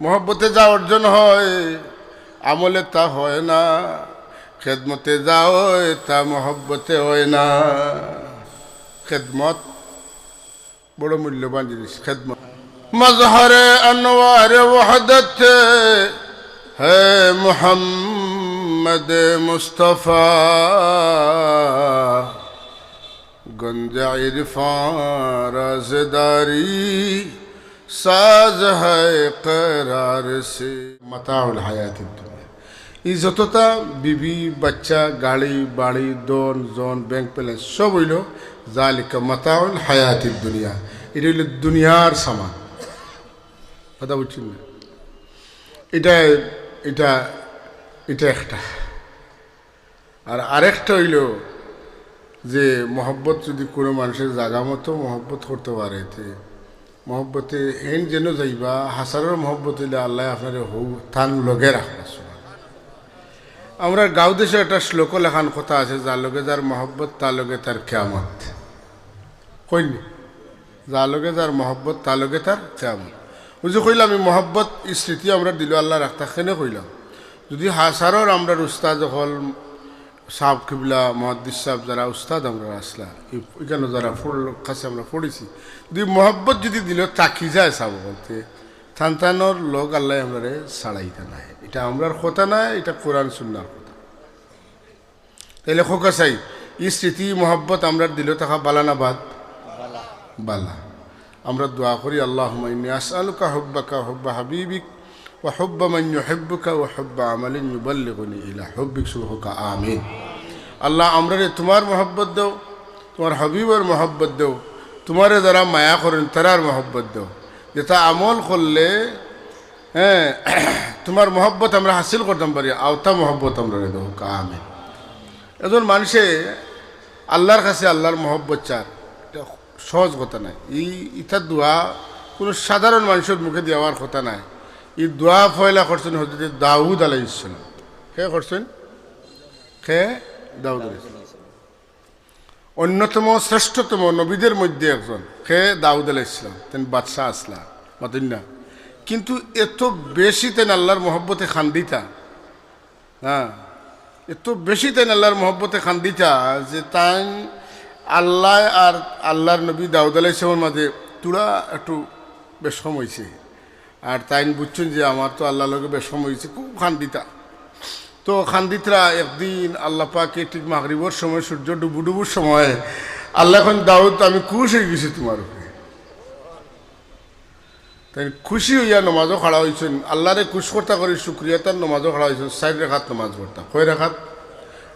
মহব্বতে যা অর্জন হয়, আমলে তা হয় না। খেদমতে যা হয়, তা মহব্বতে হয় না। খেদমত বড় মূল্যবান জিনিস, খেদমত। মজহরে আনোয়ার ওহাদত হে মোহাম্মদ মুস্তফা, গঞ্জ ইরফান রাজদারি। সাজ হয় করার সে। দুনিয়া। এই যতটা বিবি, বাচ্চা, গাড়ি, বাড়ি, দন, জন, ব্যাংক ব্যালেন্স সব হইল যা লিখা মাতাউল হায়াতির দুনিয়া। এটা হইল দুনিয়ার সামান। কথা বলছি না? এটা এটা এটা একটা। আর আরেকটা হইল যে, মহব্বত যদি কোনো মানুষের জাগা মতো মহব্বত করতে পারে মহব্বতে হেন যেন যাইবা, হাসারের মহব্বত হইলে আল্লাহ আপনার হৌ থান লগে রাখবা আমরা গাঁও দেশে একটা শ্লোক লেখান কথা আছে যার লগে যার মহব্বত তার লগে তার কেয়ামত। কইনি যার লগে যার মহব্বত তার লগে তার কেয়ামত। বুঝি কইলাম আমি মহব্বত স্মৃতি আমরা দিল আল্লাহ রাখতা সেনে কইলাম। যদি হাসারর আমরা উস্তাদ হল সাহ কিবলা মহাদ্দিস সাহেব যারা উস্তাদ আমরা আসলা। এখানে যারা ফুল কাছে আমরা পড়েছি। যদি মহব্বত যদি দিল তাকি যায় সাব বলতে। থানতানোর লোক আল্লাহ আমরা ছাড়াইতে নাই। এটা আমরার কথা নাই এটা কোরআন সুন্নার কথা। তাইলে খোকা চাই ই স্মৃতি মহব্বত আমরা দিল থাকা বালানা বাদ? বালা। আমরা দোয়া করি আল্লাহ আসআলুকা হব্বাকা হব্বা হাবিবিক। وحب من يحبك وحب عمل يبلغني إلى حبك سبحك آمين আল্লাহ আমরা তোমার মহব্বত দেও তোমার হবিবের মহব্বত দেও তোমারে যারা মায়া করেন তারার মহব্বত দেও যেটা আমল করলে হ্যাঁ তোমার মহব্বত আমরা হাসিল করতাম পারি আওতা মহব্বত আমরা দেও আমিন এজন মানুষে আল্লাহর কাছে আল্লাহর মহব্বত চার এটা সহজ কথা নাই এই ইটার দোয়া কোনো সাধারণ মানুষের মুখে দেওয়ার কথা নাই এই দোয়া ফয়লা করছেন হজরত দাউদ আলাই ইসলাম কে করছেন? কে? দাউদ অন্যতম, শ্রেষ্ঠতম নবীদের মধ্যে একজন। কে? দাউদ আলাই ইসলাম তেন বাদশাহ আসলা মাতিন না কিন্তু এত বেশি তেন আল্লাহর মহব্বতে খান্দিতা হ্যাঁ এত বেশি তেন আল্লাহর মহব্বতে খান্দিতা যে তাই আল্লাহ আর আল্লাহর নবী দাউদ আলাই ইসলামের মাঝে তুরা একটু বেশম হয়েছে আর তাই বুঝছেন যে আমার তো আল্লাহ লোকে বেশম হয়েছে, খুব খান্দিতা তো খান্দিতরা একদিন আল্লাহ পাকে ঠিক মাগরিবর সময়, সূর্য ডুবু ডুবুর সময়, আল্লাহ এখন দাউদ, আমি খুশ হয়ে গেছি তোমার তাই খুশি হইয়া নমাজও খাড়া হয়েছেন আল্লাহরে খুশ করতা করে শুক্রিয়া, তার নমাজও খাড়া হয়েছেন সাইড রেখাত নমাজ পড়তা কয় রেখাত?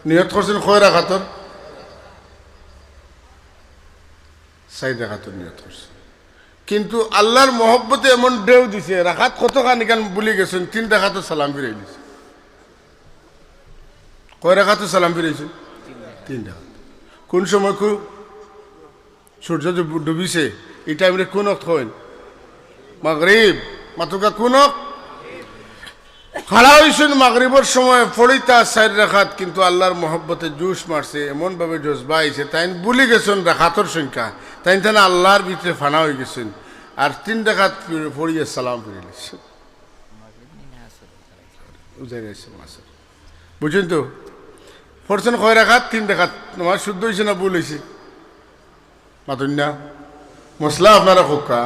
নিহত করছেন কয় রেখাতর? সাইড রেখাতর নিহত করছেন। কিন্তু আল্লাহর মহব্বতে এমন ঢেউ দিছে, রাখাত কত খানিকান বলি গেছেন? তিন রাখাতো সালাম ফিরাই দিছে। কয় রাখাতো সালাম ফিরাইছেন? তিন রাখাত। কোন সময় কু সূর্য ডুবিছে, এই টাইমে কোন অক্ত হয়? মাগরিব, মাতুকা কোন খাড়া হয়েছেন মাগরিবর সময় ফড়িতা সাইড রাখাত কিন্তু আল্লাহর মহব্বতে জুস মারছে, এমনভাবে জজবা আইছে তাই বলি গেছেন রাখাতর সংখ্যা। তাই তাই আল্লাহর ভিতরে ফানা হয়ে গেছেন। আর তিন ডাকাত পড়িয়ে সালাম ফিরে নিচ্ছেন বুঝছেন তো? পড়ছেন কয় রাখাত? তিন ডাকাত তোমার শুদ্ধ হয়েছে না ভুল হয়েছে মাতুন না মশলা আপনারা খোকা।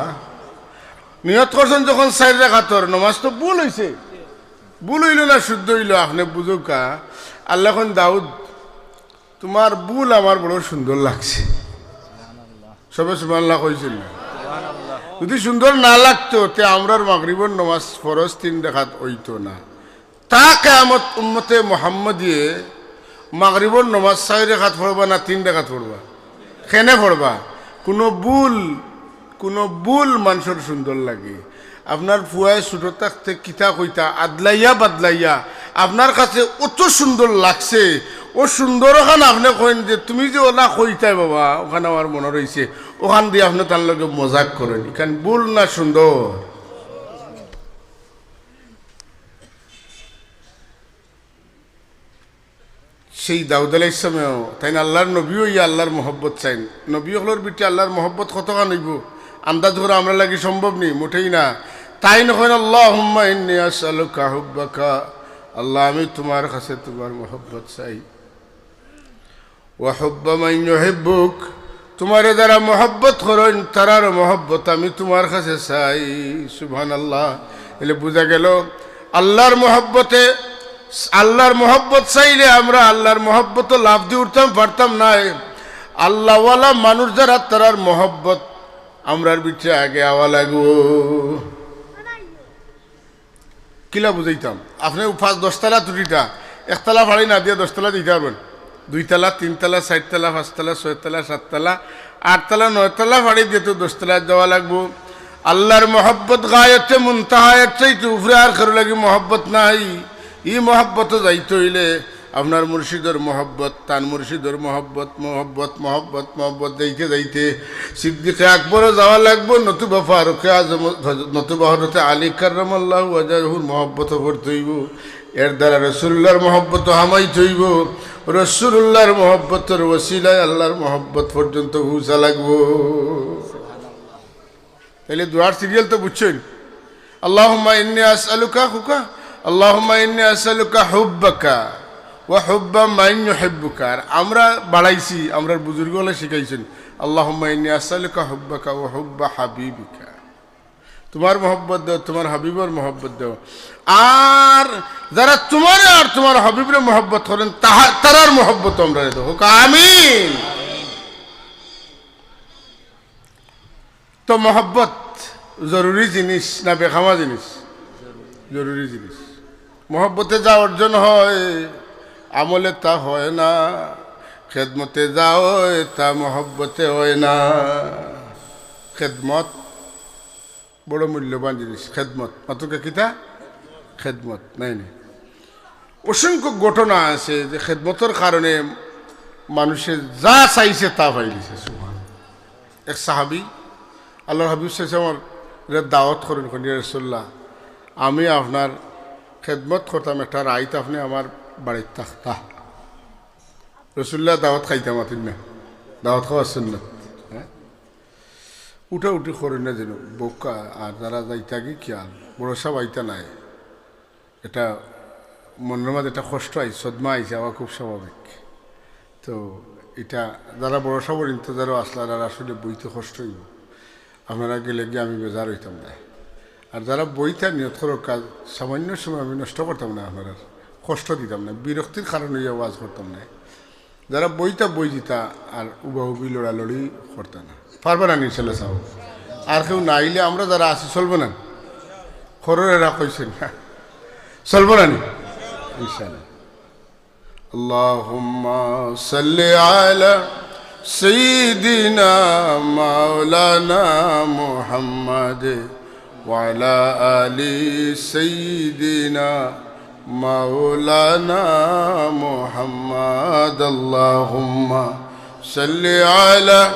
নিয়ত করছেন যখন সাইড রাখাতর, নমাজ তো ভুল হয়েছে ভুল হইল না, শুদ্ধ হইল, আপনি বুঝুকা আল্লাহ দাউদ, তোমার ভুল আমার বড় সুন্দর লাগছে। সবে সুমাল্লাহ কইছিল যদি সুন্দর না লাগতো, তে আমরার মাগরিবর নমাজ ফরজ তিন দেখাত হইতো না। তা কেমত উম্মতে মোহাম্মদিয়ে মাগরিবর নমাজ ছয় রেখাত পড়বা না তিন রেখাত পড়বা? কেনে পড়বা? কোনো বুল কোনো বুল মানুষের সুন্দর লাগে। আপনার ফুয়ায় ছোটো থাকতে কিতা কইতা, আদলাইয়া বাদলাইয়া, আপনার কাছে অত সুন্দর লাগছে। ও সুন্দর ওখানে আপনি কইন যে, তুমি যে ওলা কইতাই বাবা, ওখানে আমার মনে রয়েছে ওখান দিয়ে আপনি তার লগে মজাক করেন। এখানে বুল না সুন্দর? সেই দাউদ আলাহ ইসলামেও তাই না আল্লাহর নবীও ইয়া আল্লাহর মহব্বত চাইন। নবী হলোর বিটি আল্লাহর মহব্বত কতখান হইব? আন্দাজ করে আমরা লাগি সম্ভব নেই, মোটেই না। তাই নখন আল্লাহ আসআলুকা হুব্বাকা। আল্লাহ, আমি তোমার কাছে তোমার মোহব্বত চাই। ওয়াহুব্বা ইউহিব্বুক। তোমার দ্বারা মোহব্বত করেন, তারার মোহব্বত আমি তোমার কাছে চাই। সুভান সুবহানাল্লাহ। এলে বোঝা গেল, আল্লাহর মোহব্বতে, আল্লাহর মোহব্বত চাইলে আমরা আল্লাহর মোহব্বত লাভ দিয়ে উঠতাম, পারতাম না। আল্লাহওয়ালা মানুষ যারা, তারার মহব্বত আমরার বিচ্ছে আগে আওয়া লাগবো। কিলা বুঝাইতাম আপনি পাঁচ দশতলা তুটিটা একতলা ভাড়ি না দিয়ে দশতলা দিতে পারবেন। দুইতলা, তিনতলা, চারতলা, পাঁচতলা, ছয়তলা, সাততলা, আটতলা, নয়তলা ভাড়ি দিয়ে তো দশতলা যাওয়া লাগবো। আল্লাহর মহব্বত গায়েছে মুন্তাহায়ের চাইতে উফরে আর কারও লাগে মহব্বত নাই। ই মহব্বত যাইতে হইলে আপনার মুর্শিদর মহব্বত তান মুর্শিদর মহব্বত মহব্বত মহব্বত মহব্বত যাইতে যাইতে সিদ্দিকে আকবরও যাওয়া লাগবো, নতুবা ফারুকে আজম, নতুবা হরতে আলী কার্লাহ ওয়াজারহুর মহব্বত করতে হইব এর দ্বারা রসুল্লাহর মহব্বত হামাই থইব রসুল্লাহর মহব্বতের ওসিলায় আল্লাহর মহব্বত পর্যন্ত ঘুষা লাগবো। তাহলে দুয়ার সিরিয়াল তো বুঝছেন। আল্লাহুম্মা ইন্নি আসআলুকা হুকা, আল্লাহুম্মা ইন্নি আসআলুকা হুব্বাকা। ওয়া হুব্বা ইউহিব্বুকা। আর আমরা বাড়াইছি, আমরা বুজুর্গ হলে শিখাইছেন, আল্লাহুম্মা ইন্নি আসআলুকা হুব্বাকা ওয়া হুব্বা হাবিবিকা। তোমার মহব্বত দাও, তোমার হাবিবর মহব্বত দাও। আর যারা তোমার আর তোমার হাবিবের মহব্বত করেন তাহার তারার মহব্বত আমরা দেবো। আমিন। তো মহব্বত জরুরি জিনিস না বেখামা জিনিস? জরুরি জিনিস। মহব্বতে যা অর্জন হয় আমলে তা হয় না। খেদমতে যা হয় তা মহব্বতে হয় না। খেদমত, বড় মূল্যবান জিনিস, খেদমত। মাতুকে কিতা? খেদমত, নাই নাই অসংখ্য ঘটনা আছে যে খেদমতের কারণে মানুষের যা চাইছে তা পাইলিছে সুবহান। এক সাহাবি আল্লাহ হাবিব আমার দাওয়াত করেন রসুল্লাহ আমি আপনার খেদমত করতাম, একটা রাইত আপনি আমার বাড়িতে থাকতা রসুল্লাহ দাওয়াত খাইতাম আতিন না দাওয়াত খাওয়ার সুন্নত হ্যাঁ উঠা উঠি করেন না যেন বোকা আর যারা যাইতা কি খেয়াল বড় সব আইতা নাই এটা মনের মাঝে একটা কষ্ট আই সদমা আইছে আমার খুব স্বাভাবিক তো এটা যারা বড় সবর ইন্তজারও আসলে আর আসলে বইতে কষ্ট হইব আপনারা গেলে গিয়ে আমি বেজার হইতাম না আর যারা বইটা নিয়ত কাজ সামান্য সময় আমি নষ্ট করতাম না আপনার কষ্ট দিতাম না বিরক্তির কারণে ইয়ে ওয়াজ করতাম না যারা বইটা বই দিতা আর উবাহুবি লড়ালড়ি করতাম না পারবে না নিশ্চয় সাহ আর কেউ না আইলে আমরা যারা আছি চলবে না খরর এরা কইছেন না চলবে না নি ইনশাল্লাহ اللهم صل على سيدنا مولانا محمد وعلى آل سيدنا مولانا محمد اللهم صل على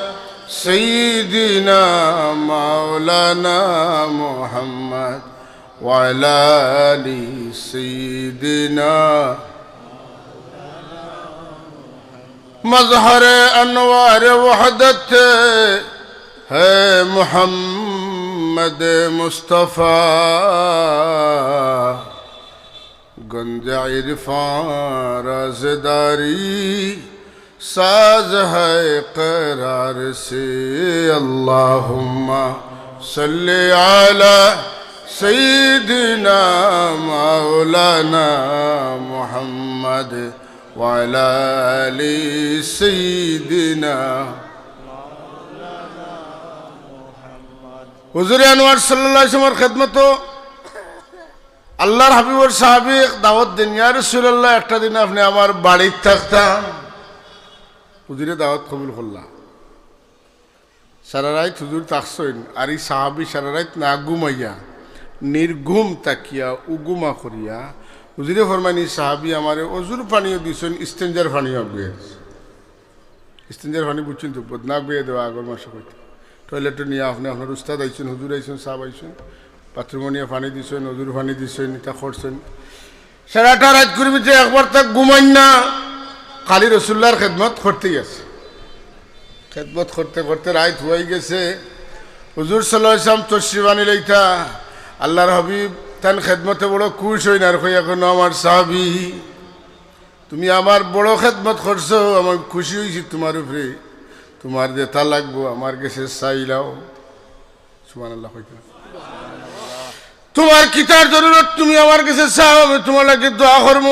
سيدنا مولانا محمد وعلى آل سيدنا مظہر أنوار وحدت ہے محمد مصطفیٰ گنج عرفان رازداری ساز ہے قرار سے اللہم صلی علی سیدنا مولانا محمد وعلى آل سيدنا হুজুরে আনোয়ার সাল্লাহ সমর খেদমতো আল্লাহর হাবিবর সাহাবিক দাওয়াত দিন ইয়া রসুল্লাহ একটা দিন আপনি আমার বাড়ির থাকতাম। হুজুরে দাওয়াত কবুল করলাম। সারা রাত হুজুর তাকসইন, আর এই সাহাবি সারা রাত না ঘুমাইয়া, নির্ঘুম তাকিয়া, উগুমা করিয়া, হুজুরে ফরমানি সাহাবি আমার অজুর পানিও দিছেন, স্টেঞ্জার পানিও আগুয়ে স্টেঞ্জার পানি বুঝছেন তো বদনা আগুয়ে দেওয়া আগর মাসে কইতে। টয়লেটে নিয়ে আপনি আপনার উস্তাদ আইছেন, হুজুর আইছেন, সাহাব আইছেন। বাথরুমে নিয়ে পানি দিছেন অজুর পানি দিছেন এটা করছেন সারাটা রাত করবি যে একবার তাক ঘুমাইন না কালী রসুল্লার খেদমত করতেই আছে। খেদমত করতে করতে রাত হয়ে গেছে। হুজুর সাল্লাহ ইসলাম তশ্রিবানি লইতা। আল্লাহর হাবিব তান খেদমতে বড় খুশ হই না আর কই এখন আমার সাহাবি তুমি আমার বড় খেদমত করছ আমার খুশি হয়েছি তোমার উপরে তোমার যেটা লাগবো আমার কাছে চাইলাও সুমান আল্লাহ কইতে তোমার কিতার জরুরত? তুমি আমার কাছে চাও, আমি তোমার লাগে দোয়া করব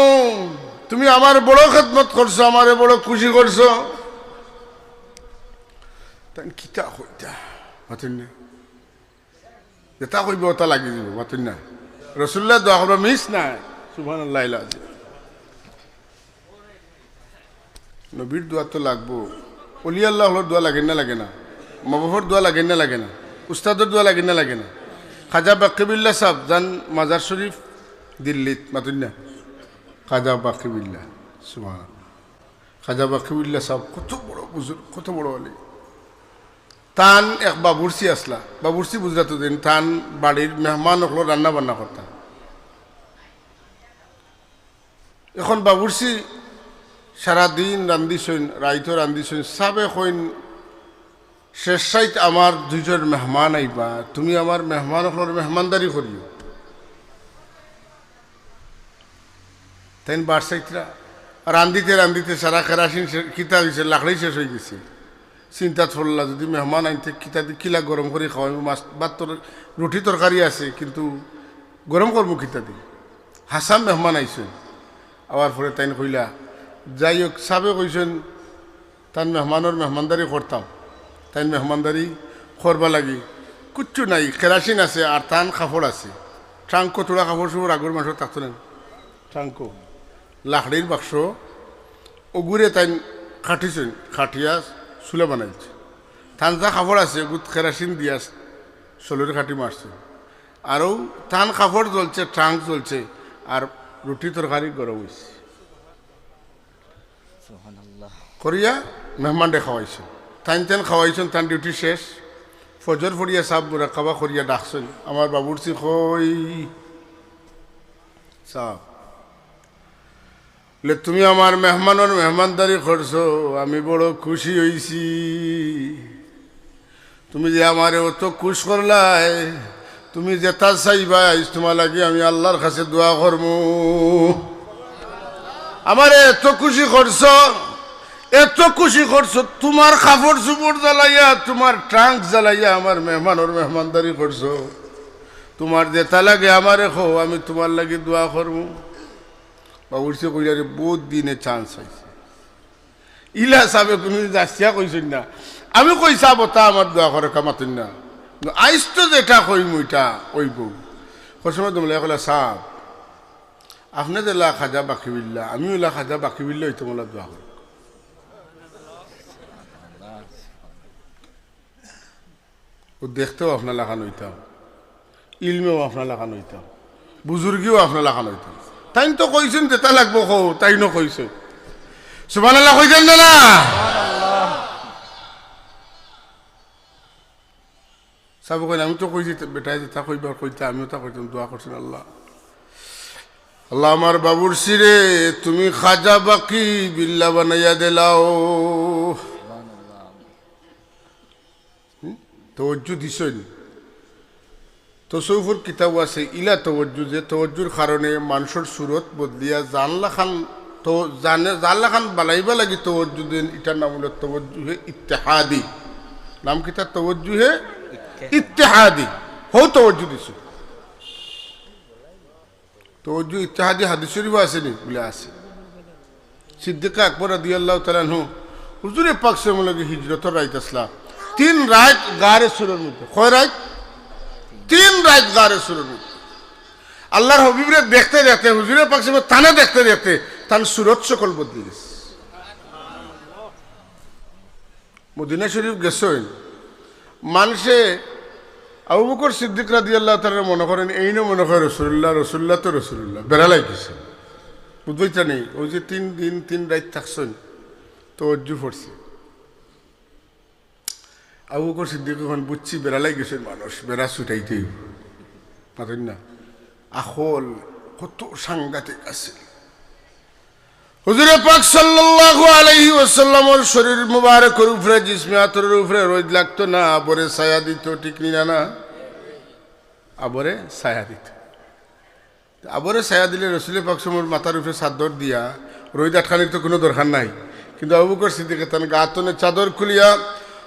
তুমি আমার বড় খেদমত করছ, আমারে বড় খুশি করছ। কিতা কইতা? মাতুন না যেটা কইব ওটা লাগি যাব মাতুন না রসুল্লাহ দোয়া করব, মিস নাই। আল্লাহ নবীর দোয়া তো লাগবো। অলি আল্লাহর দোয়া লাগে না লাগে না। মাবাফর দোয়া লাগে না লাগে না। উস্তাদের দোয়া লাগে না লাগে না। খাজা বাকিবিল্লা সাহ যান মাজার শরীফ, দিল্লিত মাতুন না খাজা বাকিবিল্লা সুমান খাজা বাকিবিল্লা সাহ, কত বড় বুজুর কত বড় আলী। তান এক বাবুরসি আসলা বাবুরসি বুঝরাতো দিন, তান বাড়ির মেহমান হলো রান্না বান্না করতাম এখন বাবুরসি সারাদিন রান্দিছইন রাইতো রান্দিছইন সাবে কইন শেষ সাইট আমার দুজন মেহমান আইবা, তুমি আমার মেহমান মেহমানদারি করিও। তাই বার সাইটরা রান্দিতে রান্দিতে সারা কেরাসিন কিতা দিছে লাকড়ি শেষ হয়ে গেছে। চিন্তা করলা যদি মেহমান আনতে কিতা দি কিলা গরম করে খাওয়াই মাছ ভাত তোর রুটি তরকারি আছে, কিন্তু গরম করব কিতা দি। হাসাম মেহমান আইসেন আবার পরে তাইন কইলা, যাই হোক সাবে কইছেন তান মেহমানের মেহমানদারি করতাম। তাই মেহমানদারি করবা লাগি। কুচ্ছু নাই কেরাসিন আছে আর তান কাপড় আছে। ট্রাঙ্ক তোলা কাপড় চোপড় আগর মাসে থাকতো না ট্রাঙ্ক লাকড়ির বাক্স ওগুরে তাই খাটিছেন খাটিয়া চুলে বানাইছে। তান যা কাপড় আছে গুত কেরাসিন দিয়া চলরে খাটি মারছে আরও তান কাপড় জ্বলছে ট্রাঙ্ক জ্বলছে আর রুটি তরকারি গরম হয়েছে করিয়া মেহমান খাওয়াইছেন টাইম টাইম খাওয়াইছেন তার ডিউটি শেষ। ফজর ফরিয়া সাপ বুড়া খাবা করিয়া ডাকছেন। আমার বাবুরচি কই সাপ লে, তুমি আমার মেহমানের মেহমানদারি করছ আমি বড় খুশি হইছি তুমি যে আমারে অত খুশ করলাই তুমি যেটা চাইবাই তোমার লাগে আমি আল্লাহর কাছে দোয়া করব আমার এত খুশি করছ এত খুশি করছ, তোমার কাপড় চুপড় জ্বালাইয়া, তোমার ট্রাঙ্ক জ্বালাইয়া আমার মেহমানোর মেহমানদারি করছ। তোমার যেটা লাগে আমারে খো আমি তোমার লাগে দোয়া করব। বাবুরসি কইলারে বহুত দিনে চান্স হয়েছে ইলা সাবে কোনো যাচ্ছিয়া কইছেন না। আমি কই চাব তা আমার দোয়া করে কামাতেন না। আইস তো যেটা কইম, ওইটা কইব। কসময় তোমরা কলা সাপ আপনাদের লা খাজা বাকিবিল্লা আমিও লা খাজা বাকিবিল্লা হইতে মোলা দোয়া করি ও দেখতেও আপনার লাগানো হইতাম ইলমেও আপনার লাগানো হইতাম বুজুর্গিও আপনার লাগানো হইতাম তাই তো কইছেন যেটা লাগবো কো তাই ন কইছে। সুবান আল্লাহ কইতেন না না? সাবু কইন আমি তো কইছি, বেটাই যেটা কইবার কইতে, আমিও তা কইতাম, দোয়া করছেন আল্লাহ। আল্লাহ আমার বাবুর সিরে তুমি খাজা বাকি, বিল্লা বানাইয়া দিলাও। তবজ্জু দিছই তসৌফুর কিতাব আছে ইলা তবজ্জু যে তবজ্জুর কারণে মানুষের সুরত বদলিয়া জানলা খান তো জানে জানলা খান বানাইবা লাগি তবজ্জু দিন ইটার নাম হলো তবজ্জুহে ইত্তেহাদি নাম কিতা তবজ্জুহে ইত্তেহাদি হো তবজ্জু দিছো তবজ্জু ইত্তেহাদি হাদিস শরীফ আসেনি বলে আছে সিদ্দিকা আকবর আদি আল্লাহ তালানহু হুজুরে পাক সমলকে হিজরতর রাইত আসলা তিন রাত গারে সুরের মধ্যে। কয় রাত? তিন রাত গারে সুরের মধ্যে। আল্লাহর হবিবরে দেখতে দেখতে, হুজুরে পাক সময় তানে দেখতে দেখতে তার সুরত সকল বদলে গেছে। মদিনা শরীফ গেছেন মানুষে আবু বকর সিদ্দিক রাদি আল্লাহ তারা মনে করেন, এই না মনে করে রসুল্লাহ রসুল্লাহ তো রসুল্লাহ বেড়ালাই গেছে। বুঝবইটা নেই ওই যে তিন দিন, তিন রাত থাকছেন। তো অজ্জু পড়ছে। আবু বকর সিদ্দিক এখন বুঝছি বেড়ালাই গেছেন মানুষ, বেড়া ছুটাইতেই। পারেন না? আখল কত সাংঘাতিক আছে। হুজুরে পাক সাল্লাল্লাহু আলাইহি ওয়াসাল্লামের শরীর মুবারকের উপরে, জিসমে আতরের উপরে রোদ লাগতো না পরে ছায়া দিত, ঠিক না না আবরে ছায়া দিত। আবরে ছায়া দিলে রসুলের পাকসমর মাথার উপরে চাদর দিয়া রোদ আটখানির তো কোনো দরকার নাই। কিন্তু আবু বকর সিদ্দিকে তার গাতনে চাদর খুলিয়া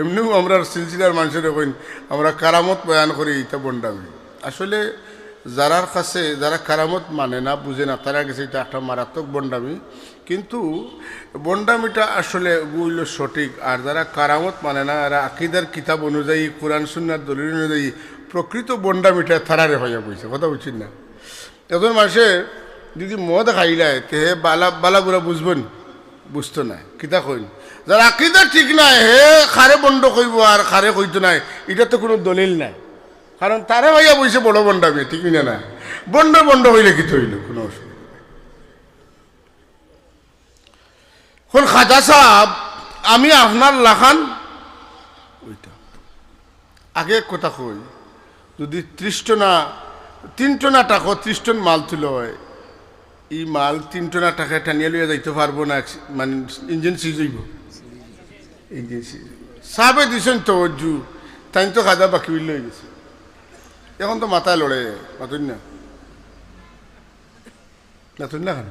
এমনিও আমরা সিলসিলার মানুষের কইন আমরা কারামত বয়ান করি এটা বন্ডামি। আসলে যারার কাছে, যারা কারামত মানে না, বুঝে না, তারা গেছে এটা একটা মারাত্মক বন্ডামি। কিন্তু বন্ডামিটা আসলে হইল সঠিক, আর যারা কারামত মানে না, এরা আকিদার কিতাব অনুযায়ী, কোরআন, সুন্নার দলিল অনুযায়ী প্রকৃত বন্ডামিটা থারারে হইয়া বইছে কথা বুঝছেন না? এখন মানুষে যদি মদ খাইলায়, তে হে বালা বালা বুড়া বুঝবেন বুঝতো না কিতা কইন? যারা আকিদা ঠিক নাই, হে খারে বন্ধ কইব আর খারে কইতো নাই এটা তো কোনো দলিল নাই। কারণ তারা ভাইয়া বইছে বড় বন্ডামি ঠিক না না বন্ড বন্ড হইলে কি হইল কোনো অসুবিধা নেই। খাজা সাহেব আমি আপনার লাখান ওইটা আগে কথা কই, যদি ত্রিশ টনা তিন টনা টাকা ত্রিশ টন মাল তুলো হয় এই মাল তিন টনা টাকা টানিয়ে লইয়া যাইতে পারব না মানে ইঞ্জিন সিজ হইব। ইঞ্জিন সিজ সাবে দিছেন তো অজ্জু তাই তো খাজা বাকি বিল হয়ে গেছে। এখন তো মাথায় লড়ে, মাতুন না। মাতুন না কেন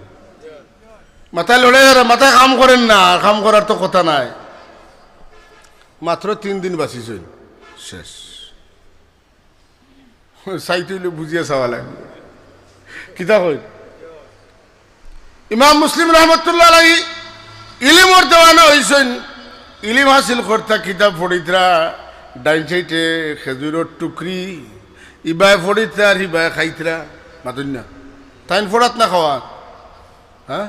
মাথায় লড়ে আর মাথায় কাম করেন না কাম করার তো কথা নাই। মাত্র তিন দিন বাঁচিছেন শেষ। চাইতে বুঝিয়ে চাওয়া লাগবে। কিতা কই ইমাম মুসলিম রহমতুল্লাহ আলাই ইলিমর দেওয়ানো হয়েছেন ইলিম হাসিল কর্তা কিতাব ফড়িতরা ডাইন সাইটে খেজুরের টুকরি, ইবায় ফড়িতরা আর ইবায় খাইতরা মাতুন না তাইন ফোড়াত না খাওয়া হ্যাঁ?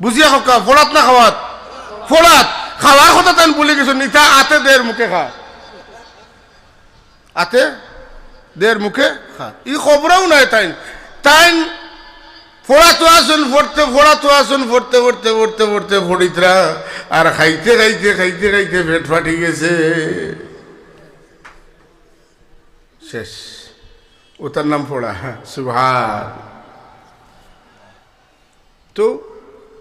বুঝিয়া খোকা ফোড়াত না খাওয়াত? ফোড়াত। খাওয়ার কথা তাই বলে গেছো নিতা আতে দের মুখে খা। আতে দের মুখে খা। ই খবরও নাই তাই তাই ফোড়া তো আসুন, ফোড়তে, ফোড়া তো আসুন, ফোড়তে ফোড়তে ফোড়তে ফোড়তে, ফড়িতরা। আর খাইতে খাইতে খাইতে খাইতে পেট ফাটি গেছে। শেষ। ওটার নাম ফোড়া। সুভাষ তো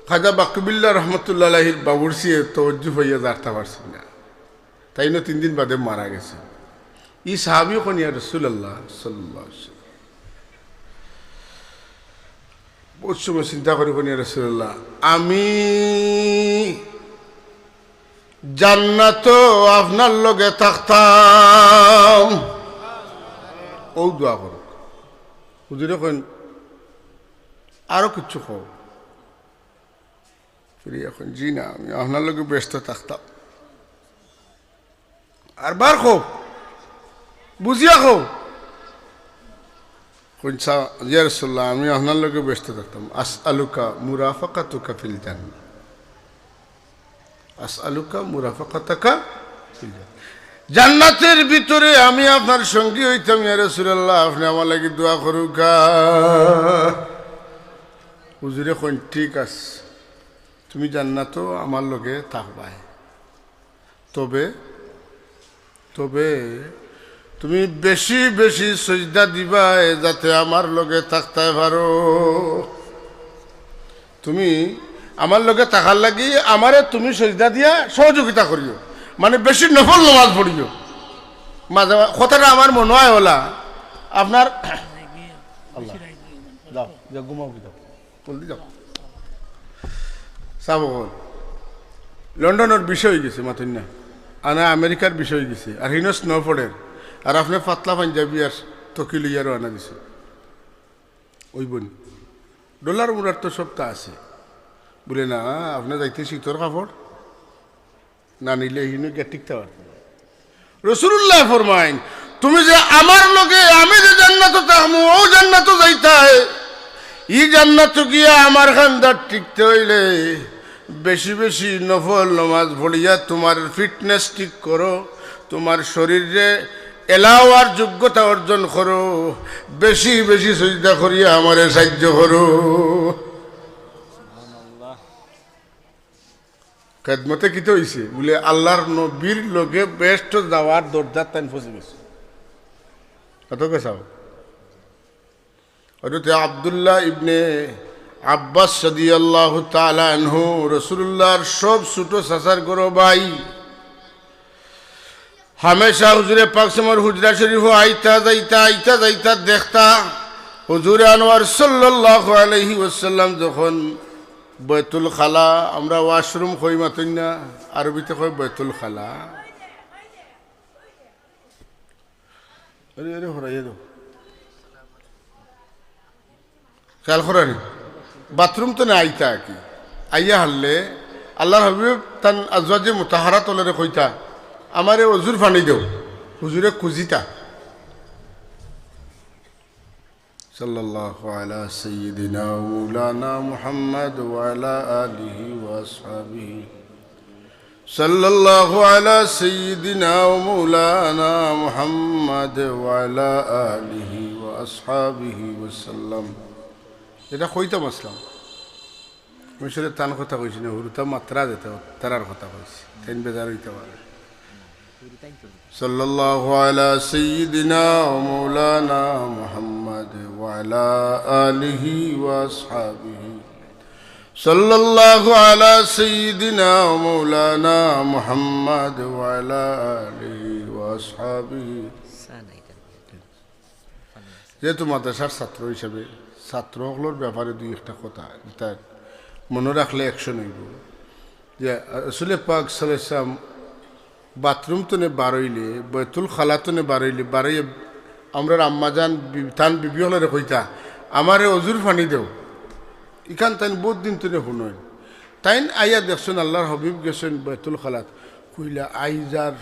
খাজা বাকবিল্লা রহমতুল্লাহির বাবুরসিয়ে তজ্জু হইয়া দাঁড়তে পারছেন না। তাই না তিন দিন বাদে মারা গেছে। ই সাহাবিও কনিয়া রসুল্লাহ সাল্লাহ সময় চিন্তা করি কনিয়া রসুল্লাহ আমি জান্নাত আপনার লগে থাকতাম। ও দোয়া করো হুজুরে কইন আরও কিছু কও। ফিরে এখন জি না, আমি আপনার লোকে ব্যস্ত থাকতাম। আর বার খো বুঝিয়া খো কইসা জিয়ারসল্লাহ আমি আপনার লোকে ব্যস্ত থাকতাম। আস আলুকা মুরাফাকা তুকা ফিল জান আস আলুকা মুরাফাকা তাকা ফিল জান জান্নাতের ভিতরে আমি আপনার সঙ্গী হইতাম ইয়ারসুল্লাহ আপনি আমার লাগি দোয়া করুকা। হুজুরে কইন, ঠিক আছে, তুমি জান্নাতও আমার লগে থাকবাই। তবে তবে তুমি বেশি বেশি সজদা দিবাই যাতে আমার লগে থাকতে পারো। তুমি আমার লগে থাকার লাগি আমারে তুমি সজদা দিয়া সহযোগিতা করিও। মানে বেশি নফল নমাজ পড়িও। মাঝে কথাটা আমার মনে হয় ওলা। আপনার আল্লাহ যাও যাও ঘুমাও কি যাও। জলদি যাও। চাব লন্ডনের বিষয় গেছে মাতুন না আনা আমেরিকার বিষয় গেছে। আর হিনো স্নোফোর্ডের আর আপনি পাতলা পাঞ্জাবি আর তকি লইয়ারও আনা দিছে। ওই বোন। ডলার মুরার তো সবটা আছে। বলে, না, আপনি যাইতে শীতর কাপড়। না নিলে হিনো গিয়ে টিকতে পারবে রসুল্লাহ ফরমাইন, তুমি যে আমার লগে, আমি যে জান্নাত থাকব ও জান্নাত যাইতায় ই জান্নাত গিয়া আমার খান্দার টিকতে হইলে বেশি বেশি নফল নমাজ ভরিয়া তোমার ফিটনেস ঠিক করো। তোমার শরীরে এলাওয়ার যোগ্যতা অর্জন করো। বেশি বেশি সজিদা করিয়া আমারে সাহায্য করো। খেদমতে কিতে হইছে? বলে, আল্লাহর নবীর লোকে বেস্ট যাওয়ার দরজার টাইম ফসে গেছে। কত কেসাও হজরত আবদুল্লাহ ইবনে আব্বাস সদি আল্লাহ তালানহু রসুল্লাহর সব ছোটো সাসার করো ভাই হামেশা হুজুরে পাক সমর হুজরা শরীফ আইতা যাইতা আইতা যাইতা দেখতা। হুজুরে আনোয়ার সাল্লাল্লাহু আলাইহি ওয়াসাল্লাম যখন বৈতুল খালা, আমরা ওয়াশরুম কই মাতই না, আরবিতে কই বৈতুল খালা। খেয়াল বাথরুম তো না, আইতা কি। আইয়া হারলে আল্লাহ হাবিব তান আজওয়াজে মুতাহারা তলরে কইতা আমারে অজুর ফানি দেও হুজুরে খুঁজিতা صلى الله على سيدنا مولانا محمد وعلى آله وأصحابه صلى الله على سيدنا ومولانا محمد وعلى آله وأصحابه وسلم এটা কইতাম আসলাম মিশরের তান কথা কইছি না হুরুতা মাত্রা দিতে তারার কথা কইছি তেন বেজার হইতে পারে صلى الله على سيدنا ومولانا محمد وعلى آله وأصحابه صلى الله على سيدنا ومولانا محمد وعلى آله وأصحابه যেহেতু মাদ্রাসার ছাত্র হিসাবে ছাত্রগুলোর ব্যাপারে দুই একটা কথা তার মনে রাখলে অ্যাকশন হইব যে আসলে পাক সালাম বাথরুম তনে বারইলে বৈতুল খালা তনে বারইলে, বারইয়ে আমরা আম্মাজান তান বিবি হলরে কইতা, আমারে অজুর ফানি দেও। ইখান তাইন বহুত দিন তনে শুনই তাইন আইয়া দেখছেন আল্লাহর হবিব গেছেন বৈতুল খালাত। কইলা আইজার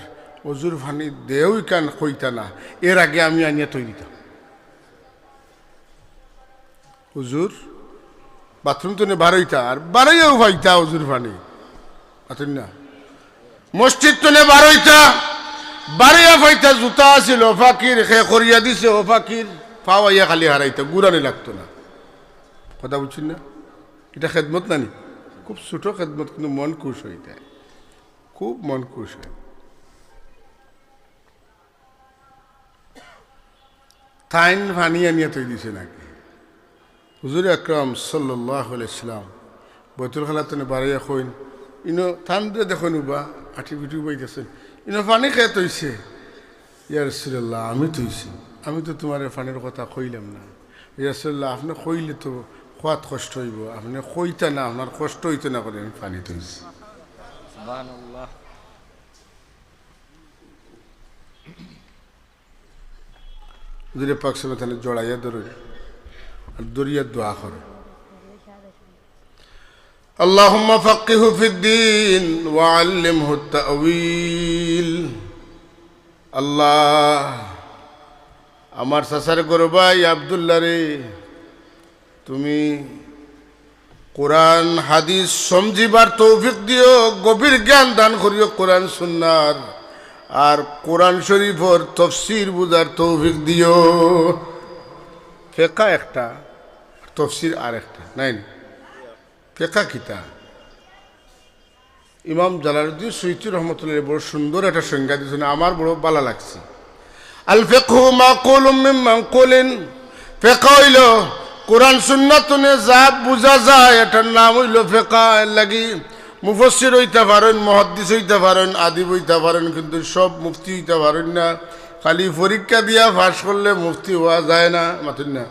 অজুর ফানি দেও ইকান কইতা না। এর আগে আমি আনিয়া তৈরি দিতাম। হুজুর বাথরুম তো নে বারইতা, আর বারইয়াও ভাইতা হুজুর ফানি আতেন না? মসজিদ তো বারইতা বারইয়া ফাইতা, জুতা আছিল ফাকির খে করিয়া দিছে ও ফাকির পাওয়াইয়া খালি হারাইতা, গুড়ানি লাগতো না। কথা বুঝছেন না? এটা খেদমত নানি? খুব ছোট খেদমত, কিন্তু মন খুশ হইতে খুব মন খুশ হয়। থাইন ফানি আনিয়া তৈ দিছে নাকি? হুজুর আকরাম সাল্লাহ ইসলাম বৈতুল খালাতনে বাড়াইয়া কইন ইনো থান দিয়ে দেখুন বা আঠি পিঠি বইতেছেন ইনো পানি খেয়ে তৈছে ইয়ার রসুল্লাহ আমি তৈছি আমি তো তোমার পানির কথা কইলাম না। ইয়ারসুল্লাহ আপনি কইলে তো খোয়াত কষ্ট হইব। আপনি কইতা না আপনার কষ্ট হইতে না করে আমি পানি তৈছি হুজুরে পাক সময় তাহলে জড়াইয়া ধরে। আর দরিয়া দোয়া করে। اللهم فقهه في الدين وعلمه التأويل আল্লাহ আমার সাসার গরবাই আবদুল্লা রে তুমি কোরআন হাদিস সমঝিবার তৌফিক দিও গভীর জ্ঞান দান করিও কোরআন সুন্নার আর কোরআন শরীফর তফসির বুঝার তৌফিক দিও ফেকা একটা তফসির আর একটা নাই ফেকা কিতা ইমাম জালালুদ্দিন সৈতি রহমতুল্লাহ বড় সুন্দর একটা সংজ্ঞা দিয়েছেন, আমার বড় ভালো লাগছে। আল ফেকহু মা কলুম কলেন ফেকা হইল কোরআন সুন্নাতনে যা বুঝা যায়, এটার নাম হইল ফেকা। লাগি মুফসির হইতে পারেন, মহাদ্দিস হইতে পারেন, আদিব হইতে পারেন, কিন্তু সব মুফতি হইতে পারেন না। খালি পরীক্ষা দিয়া ফাঁস করলে মুফতি হওয়া যায় না, মাতুন না।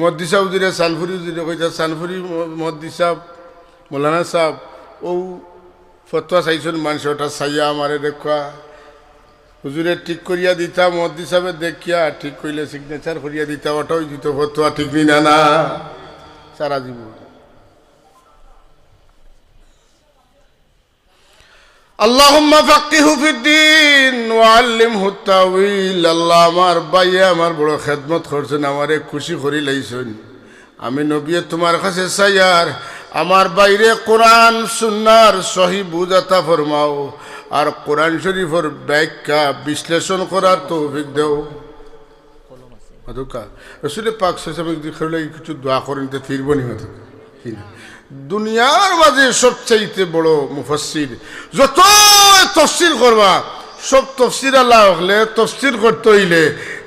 মদ্দি সাহেব যদি সানফুরি যদি কইতা সানফুরি মদ্দি সাহেব মৌলানা সাহেব, ও ফতোয়া চাইছেন মানুষ ওটা চাইয়া আমারে দেখা হুজুরে ঠিক করিয়া দিতা মদ্দি সাহেব দেখিয়া ঠিক করিলে সিগনেচার করিয়া দিতা ওটাও দিত ফতোয়া ঠিক না না। সারা জীবন। اللهم فقهه في الدين وعلمه التاويل আল্লাহ আমার বাইয়ে আমার বড় খেদমত করছেন আমারে খুশি করি লাইছেন আমি নবী তোমার কাছে চাইয়ার আমার বাইরে কোরআন সুন্নার সহি বুঝাতা ফরমাও আর কোরআন শরীফের ব্যাখ্যা বিশ্লেষণ করার তৌফিক দেও মাধুকা রসুলের পাক শেষে কিছু দোয়া করেন তো ফিরব নি মাধুকা কি না দুনিয়ার মাঝে সবচাইতে বড় মুফাসির যত তফসির করবা, সব তফসির আল্লাহ হলে তফসির করতে হইলে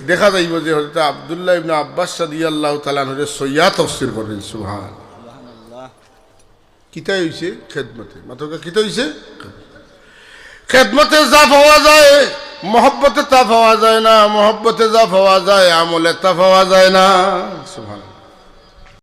দেখা যাইব যে হয়তো আবদুল্লাহ ইবনে আব্বাস সাদি আল্লাহ তালানরে সৈয়া তফসির করেন সুহান কিতা হইছে? খেদমতে। মাত্র কিতা হইছে? খেদমতে যা পাওয়া যায়, মহব্বতে তা পাওয়া যায় না, মহব্বতে যা পাওয়া যায়, আমলে তা পাওয়া যায় না সুহান